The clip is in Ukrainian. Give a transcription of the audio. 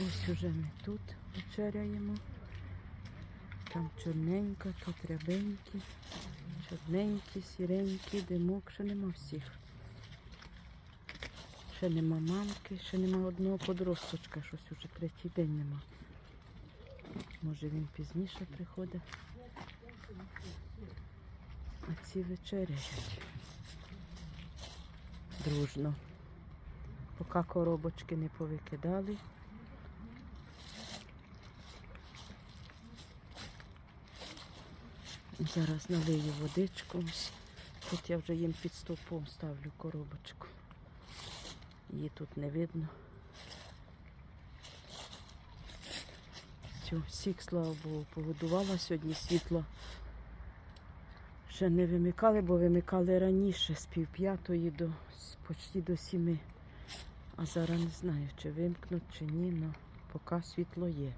Ось уже ми тут вечеряємо. Там чорненька, тут рябенькі, чорненькі, сіренькі, димок, ще нема всіх. Ще нема мамки, ще нема одного подросточка, щось уже третій день нема. Може він пізніше приходить. А ці вечеряють. Дружно. Поки коробочки не повикидали. Зараз налию водичку. Тут я вже їм під стовпом ставлю коробочку. Її тут не видно. Все, всіх, слава Богу, погодувала сьогодні світло. Ще не вимикали, бо вимикали раніше, з пів п'ятої до почти до сіми. А зараз не знаю, чи вимкнуть, чи ні, але поки світло є.